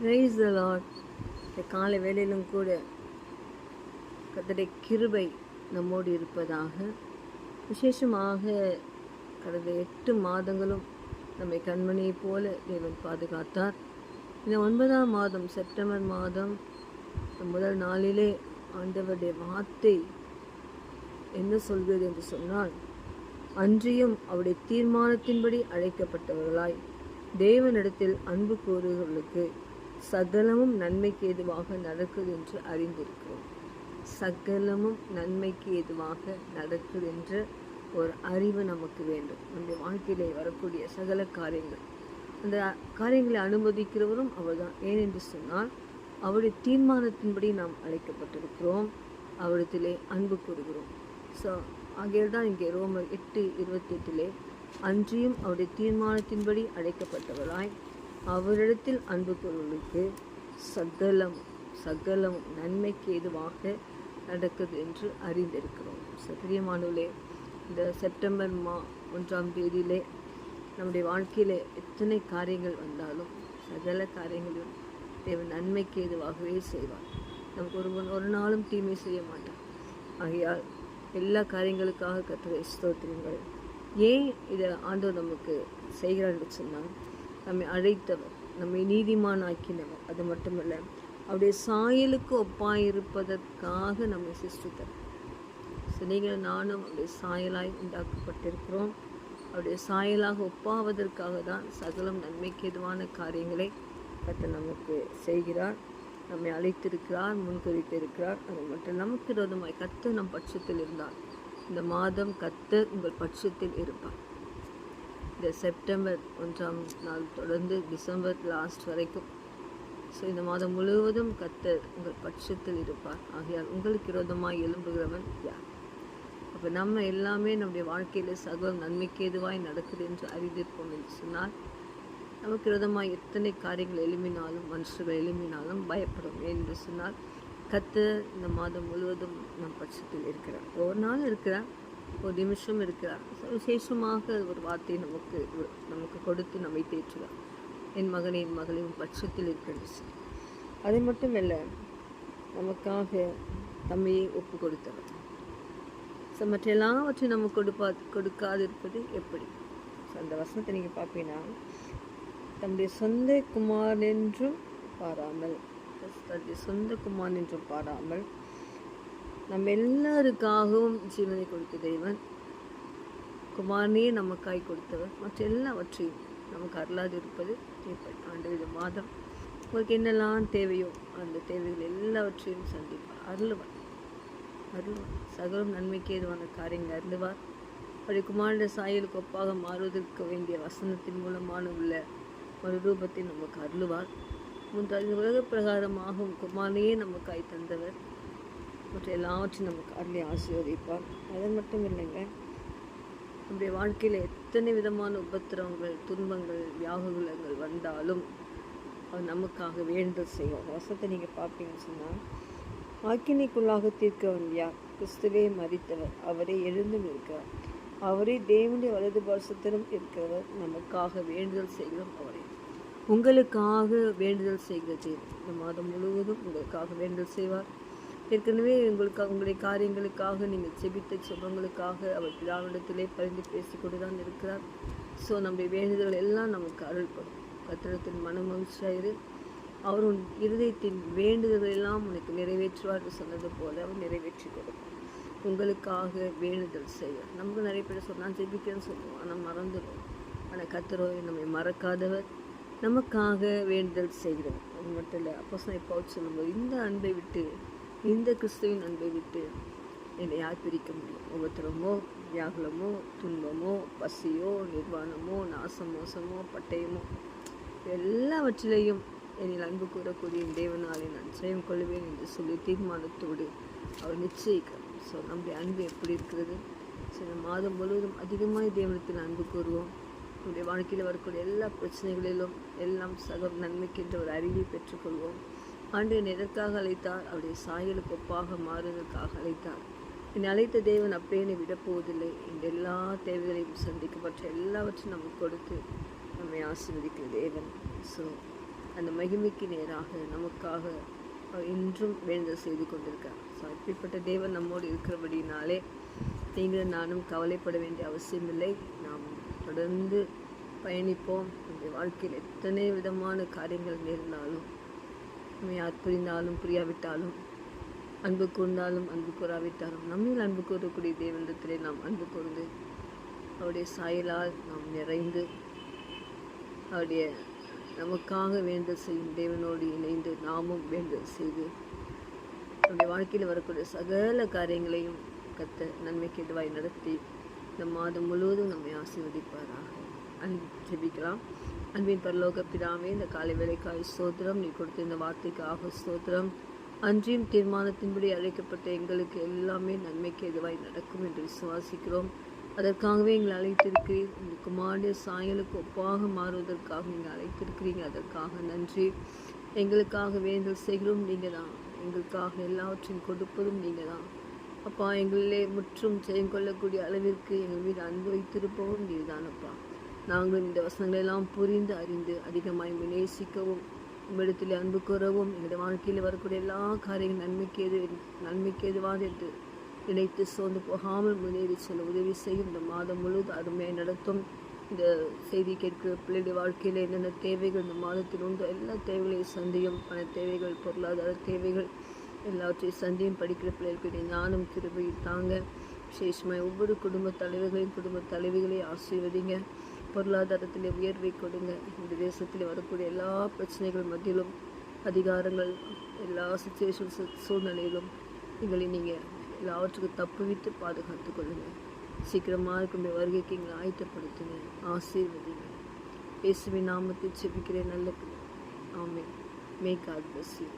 Praise the lot இந்த காலை வேலையிலும் கூட கத்தடை கிருபை நம்மோடு இருப்பதாக விசேஷமாக கடந்த எட்டு மாதங்களும் நம்மை கண்மணியைப் போல தேவன் பாதுகாத்தார். இந்த ஒன்பதாம் மாதம் செப்டம்பர் மாதம் முதல் நாளிலே ஆண்டவருடைய வார்த்தை என்ன சொல்கிறது என்று சொன்னால் அன்றியும் அவருடைய தீர்மானத்தின்படி அழைக்கப்பட்டவர்களாய் தேவனிடத்தில் அன்பு கூறுகளுக்கு சகலமும் நன்மைக்கு ஏதுவாக நடக்குது என்று அறிந்திருக்கிறோம். சகலமும் நன்மைக்கு ஏதுவாக நடக்குது என்ற ஒரு அறிவு நமக்கு வேண்டும். நம்முடைய வாழ்க்கையிலே வரக்கூடிய சகல காரியங்கள். அந்த காரியங்களை அனுமதிக்கிறவரும் அவர்தான். தான் ஏனென்று சொன்னால் அவருடைய தீர்மானத்தின்படி நாம் அழைக்கப்பட்டிருக்கிறோம். அவரிடத்திலே அன்பு கூறுகிறோம். ஸோ ஆகையால் தான் இங்கே ரோமர் எட்டு இருபத்தி எட்டிலே அன்றியும் அவருடைய தீர்மானத்தின்படி அழைக்கப்பட்டவராய் அவரிடத்தில் அன்பு கொள்வதற்கு சகலம் சகலம் நன்மைக்கு எதுவாக நடக்குது என்று அறிந்திருக்கிறோம். ஸோ இந்த செப்டம்பர் மா ஒன்றாம் தேதியிலே நம்முடைய வாழ்க்கையில் எத்தனை காரியங்கள் வந்தாலும் சகல காரியங்களும் தேவன் நன்மைக்கு எதுவாகவே செய்வார். நமக்கு ஒருவன் ஒரு நாளும் தீமை செய்ய மாட்டார். ஆகையால் எல்லா காரியங்களுக்காக கற்றுரை ஸ்தோத்திரங்கள். ஏன் இதை ஆண்டவர் நமக்கு செய்கிறார் சொன்னால் நம்மை அழைத்தவர் நம்மை நீதிமான் ஆக்கினவர் அது மட்டுமல்ல அவருடைய சாயலுக்கு ஒப்பாயிருப்பதற்காக நம்மை சிருஷ்டித்தார் ஸோ நீங்கள் நானும் அவருடைய சாயலாய் உண்டாக்கப்பட்டிருக்கிறோம். அவருடைய சாயலாக ஒப்பாவதற்காக தான் சகலம் நன்மைக்கு எதுவான காரியங்களை கத்த நமக்கு செய்கிறார். நம்மை அழைத்திருக்கிறார் முன்குறித்திருக்கிறார் அது மட்டும் நமக்கு விரோதமாய் கத்து நம் பட்சத்தில் இருந்தார். இந்த மாதம் கத்து உங்கள் பட்சத்தில் இருப்பார். இந்த செப்டம்பர் ஒன்றாம் நாள் தொடர்ந்து டிசம்பர் லாஸ்ட் வரைக்கும். ஸோ இந்த மாதம் முழுவதும் கத்தர் உங்கள் பட்சத்தில் இருப்பார். ஆகையால் உங்களுக்கு விரோதமாக எழும்புகிறவன் யார்? அப்போ நம்ம எல்லாமே நம்முடைய வாழ்க்கையில் சகலம் நன்மைக்கு எதுவாய் நடக்குது என்று அறிந்திருப்போம் என்று சொன்னால் நமக்கு விரோதமாக எத்தனை காரியங்கள் எழுமினாலும் மனுஷர்கள் எழுமினாலும் பயப்படும் என்று சொன்னால் கத்து இந்த மாதம் முழுவதும் நம் பட்சத்தில் இருக்கிறார். ஒரு நாள் இருக்கிறார். ஒரு நிமிஷம் இருக்கிறார். விசேஷமாக ஒரு வார்த்தை நமக்கு நமக்கு கொடுத்து நம்மை தேற்றுகிறார். என் மகனை என் மகளின் பட்சத்தில் இருக்கிறது அது மட்டும் இல்லை நமக்காக தம்மையை ஒப்பு கொடுத்தவர் ஸோ மற்ற எல்லாவற்றையும் நம்ம கொடுப்பா கொடுக்காது இருப்பது எப்படி? ஸோ அந்த வசனத்தை நீங்கள் பார்ப்பீங்கன்னா தம்முடைய சொந்த குமார் என்றும் பாராமல் தன்னுடைய சொந்த குமார் என்றும் பாராமல் நம்ம எல்லாருக்காகவும் ஜீவனை கொடுத்த தெய்வன் குமாரனையே நமக்காய் கொடுத்தவர். மற்ற எல்லாவற்றையும் நமக்கு அருளாது இருப்பது ஆண்டு இந்த மாதம். உங்களுக்கு என்னெல்லாம் தேவையோ அந்த தேவைகள் எல்லாவற்றையும் சந்திப்பார். அருள்வார். அருள்வார். சகலம் நன்மைக்கு ஏதுவான காரியங்கள் அருள்வார். அப்படி குமாரனுடைய சாயலுக்கு ஒப்பாக மாறுவதற்கு வேண்டிய வசனத்தின் மூலமான உள்ள ஒரு ரூபத்தை நமக்கு அருளுவார். மூன்றாவது உலக பிரகாரமாகும் குமாரனையே நமக்காய் தந்தவர். மற்ற எல்லாவற்றையும் நமக்கு அருளை ஆசீர்வதிப்பார். அது மட்டும் இல்லைங்க நம்முடைய வாழ்க்கையில் எத்தனை விதமான உபத்திரவங்கள் துன்பங்கள் வியாகுலங்கள் வந்தாலும் அவர் நமக்காக வேண்டுதல் செய்யும். வசத்தை நீங்கள் பார்ப்பீங்கன்னு சொன்னால் ஆக்கினைக்குள்ளாக தீர்க்கவன் யார் கிறிஸ்துவே மறித்தவர் அவரே எழுந்தும் இருக்கிறார் அவரே தேவனுடைய வலது பாசத்திலும் இருக்கிறவர் நமக்காக வேண்டுதல் செய்கிறோம் அவரே. உங்களுக்காக வேண்டுதல் செய்கிறது இந்த மாதம் முழுவதும் உங்களுக்காக வேண்டுதல் செய்வார். ஏற்கனவே உங்களுக்காக உங்களுடைய காரியங்களுக்காக நீங்கள் செபித்த செபங்களுக்காக அவர் பிதாவிடத்திலே பரிந்து பேசிக்கொண்டு தான் இருக்கிறார். ஸோ நம்முடைய வேண்டுதல்கள் எல்லாம் நமக்கு அருள்படும். கத்திரத்தின் மனமகிழ்ச்சியாயிரு. அவர் உன் இருதயத்தின் வேண்டுதல்கள் எல்லாம் உனக்கு நிறைவேற்றுவார் என்று சொன்னது போல அவர் நிறைவேற்றி கொடுப்பார். உங்களுக்காக வேண்டுதல் செய்ய நமக்கு நிறைய பேர் சொன்னால் ஜெபிக்கிறேன்னு சொல்லுவோம். ஆனால் மறந்துடும் ஆனால் கத்திரோ நம்மை மறக்காதவர். நமக்காக வேண்டுதல் செய்கிறவர். அது மட்டும் இல்லை அப்போ இப்போ சொல்லும்போது இந்த அன்பை விட்டு இந்த கிறிஸ்துவின் அன்பை விட்டு என்னை யார் பிரிக்க முடியும்? ஒவ்வொருத்தரமோ வியாகுலமோ துன்பமோ பசியோ நிர்வாணமோ நாசம் மோசமோ பட்டயமோ எல்லாவற்றிலையும் என்னில் அன்பு கூறக்கூடிய தேவனாலே நான் ஜெயம் கொள்வேன் என்று சொல்லி தீர்மானத்தோடு அவர் நிச்சயிக்கிறார். ஸோ நம்முடைய அன்பு எப்படி இருக்கிறது? சில மாதம் முழுவதும் அதிகமாக தேவனத்தில் அன்பு கூறுவோம். நம்முடைய வாழ்க்கையில் வரக்கூடிய எல்லா பிரச்சனைகளிலும் எல்லாம் சக நன்மைக்கின்ற ஒரு அறிவை பெற்றுக்கொள்வோம். ஆண்டவன் எதற்காக அழைத்தார்? அவருடைய சாயலுக்கு ஒப்பாக மாறுவதற்காக அழைத்தார். என்னை அழைத்த தேவன் அப்படியே என்னை விடப்போவதில்லை. இந்த எல்லா தேவைகளையும் சந்திக்கப்பட்ட எல்லாவற்றையும் நமக்கு கொடுத்து நம்மை ஆசீர்வதிக்கிற தேவன். ஸோ அந்த மகிமைக்கு நேராக நமக்காக இன்றும் வேண்டுதல் செய்து கொண்டிருக்கார் ஸோ இப்படிப்பட்ட தேவன் நம்மோடு இருக்கிறபடினாலே நீங்களும் நானும் கவலைப்பட வேண்டிய அவசியமில்லை நாம் தொடர்ந்து பயணிப்போம். நம்முடைய வாழ்க்கையில் எத்தனை விதமான காரியங்கள் நேர்ந்தாலும் நம்ம யார் புரிந்தாலும் புரியாவிட்டாலும் அன்பு கூர்ந்தாலும் அன்பு கூறாவிட்டாலும் நம்மில் அன்பு கூறக்கூடிய தேவனிடத்திலே நாம் அன்பு கூர்ந்து அவருடைய சாயலால் நாம் நிறைந்து அவருடைய நமக்காக வேண்டல் செய்யும் தேவனோடு இணைந்து நாமும் வேண்டல் செய்து நம்முடைய வாழ்க்கையில் வரக்கூடிய சகல காரியங்களையும் கத்த நன்மைக்கு எதுவாய் நடத்தி இந்த மாதம் முழுவதும் நம்மை ஆசீர்வதிப்பாராக. அன்பு ஜெபிக்கலாம் அன்பின் பரலோக பிதாவே இந்த காலை வேலைக்காய் ஸ்தோத்திரம். நீ கொடுத்த இந்த வார்த்தைக்காக ஸ்தோத்திரம். அன்றியும் தீர்மானத்தின்படி அழைக்கப்பட்ட எங்களுக்கு எல்லாமே நன்மைக்கு எதுவாய் நடக்கும் என்று விசுவாசிக்கிறோம். அதற்காகவே எங்களை அழைத்திருக்கிறீர். இந்த குமாரிய சாயலுக்கு ஒப்பாக மாறுவதற்காக நீங்கள் அழைத்திருக்கிறீங்க. அதற்காக நன்றி. எங்களுக்காக வேண்டல் செய்கிறோம் நீங்கள் தான். எங்களுக்காக எல்லாவற்றையும் கொடுப்பதும் நீங்கள் தான். அப்பா எங்களிலே முற்றும் ஜெயம் கொள்ளக்கூடிய அளவிற்கு எங்கள் மீது அன்பு வைத்திருப்பவும் நீர்தானப்பா. நாங்களும் இந்த வசனங்களை எல்லாம் புரிந்து அறிந்து அதிகமாய் நேசிக்கவும் உம்மிடத்தில் அன்பு கூறவும் எங்களுடைய வாழ்க்கையில் வரக்கூடிய எல்லா காரியங்களும் நன்மைக்கு எது நன்மைக்கு எதுவாது என்று நினைத்து சோர்ந்து போகாமல் முன்னேறி செல்ல உதவி செய்யும் இந்த மாதம் முழுவதும் அருமையாக நடத்தும். இந்த செய்தி கேட்கிற பிள்ளைடைய வாழ்க்கையில் என்னென்ன தேவைகள் இந்த மாதத்தில் உண்டோ எல்லா தேவைகளையும் சந்தியும் பண தேவைகள் பொருளாதார தேவைகள் எல்லாவற்றையும் சந்தியும் படிக்கிற பிள்ளைகளுக்கு ஞானம் திரும்பி தாங்க. விசேஷமாக ஒவ்வொரு குடும்ப தலைவர்களையும் குடும்ப தலைவிகளையும் ஆசீர்வதிங்க. பொருளாதாரத்தில் உயர்வை கொடுங்க. இந்த தேசத்தில் வரக்கூடிய எல்லா பிரச்சனைகள் மத்தியிலும் அதிகாரங்கள் எல்லா சுச்சுவேஷன் சூழ்நிலையிலும் எங்களை நீங்கள் எல்லாவற்றுக்கும் தப்புவித்து பாதுகாத்து கொள்ளுங்கள் சீக்கிரமாக இருக்கும் வருகைக்கு எங்களை ஆயத்தப்படுத்துங்க. ஆசீர்வதிங்க. இயேசுவின் நாமத்தை செபிக்கிறேன். நல்ல ஆமே மே காட் bless யூ